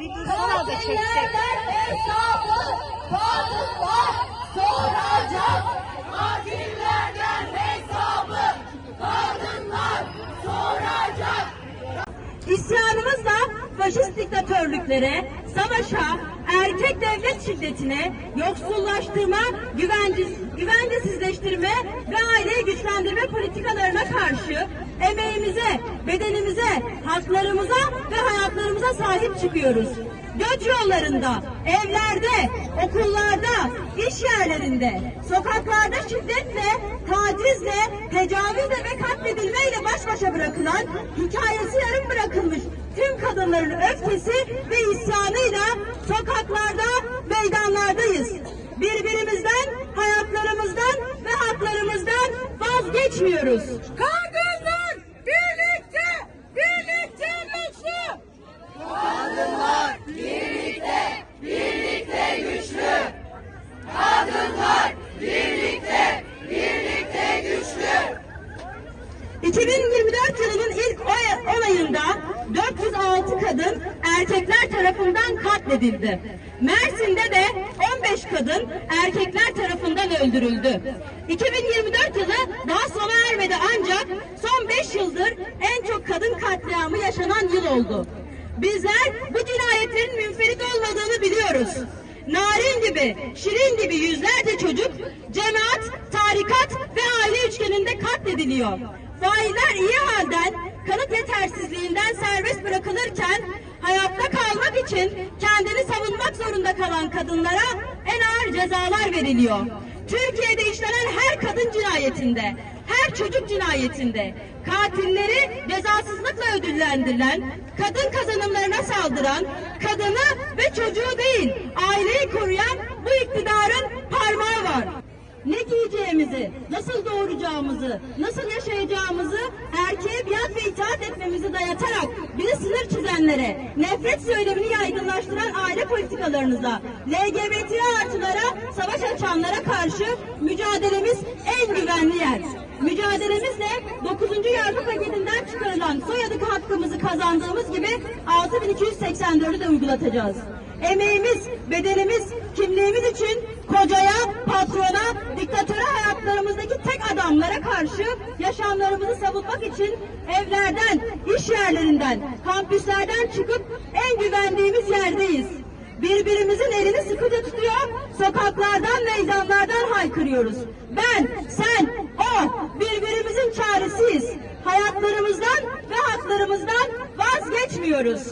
çekecek. hesabı kadınlar soracak. Katillerden hesabı kadınlar soracak. İsyanımızla faşist diktatörlüklere, savaşa, erkek devlet şiddetine, yoksullaştırma, güvensiz, güvencesizleştirme ve aileyi güçlendirme politikalarına karşı emeğimize, bedenimize, haklarımıza ve hayatlarımıza sahip çıkıyoruz. Göç yollarında, evlerde, okullarda, iş yerlerinde, sokaklarda şiddetle, tacizle, tecavüzle ve katledilmeyle baş başa bırakılan, hikayesi yarım kadınların öfkesi ve isyanıyla sokaklarda, meydanlardayız. Birbirimizden, hayatlarımızdan ve haklarımızdan vazgeçmiyoruz. Kadınlar kadın erkekler tarafından katledildi. Mersin'de de 15 kadın erkekler tarafından öldürüldü. 2024 yılı daha sona ermedi ancak son 5 yıldır en çok kadın katliamı yaşanan yıl oldu. Bizler bu cinayetlerin münferit olmadığını biliyoruz. Narin gibi, Şirin gibi yüzlerce çocuk cemaat, tarikat ve aile üçgeninde katlediliyor. Failler iyi halden, kanıt yetersizliğinden serbest bırakılırken hayatta kalmak için kendini savunmak zorunda kalan kadınlara en ağır cezalar veriliyor. Türkiye'de işlenen her kadın cinayetinde, her çocuk cinayetinde katilleri cezasızlıkla ödüllendirilen, kadın kazanımlarına saldıran, kadını ve çocuğu değil, aileyi koruyan bu iktidarın parmağı var. Ne giyeceğimizi, nasıl doğuracağımızı, nasıl yaşayacağımızı biat ve itaat etmemizi dayatarak bizi sınır çizenlere, nefret söylemini yaygınlaştıran aile politikalarınıza, LGBT artılara, savaş açanlara karşı mücadelemiz en güvenli yer. Mücadelemizle 9. yargı paketinden çıkarılan soyadı hakkımızı kazandığımız gibi 6284'ü de uygulatacağız. Emeğimiz, bedenimiz, kimliğimiz için kocaya, karşı yaşamlarımızı savunmak için evlerden, iş yerlerinden, kampüslerden çıkıp en güvendiğimiz yerdeyiz. Birbirimizin elini sıkıca tutuyor, sokaklardan, meydanlardan haykırıyoruz. Ben, sen, o, birbirimizin çaresiyiz. Hayatlarımızdan ve haklarımızdan vazgeçmiyoruz.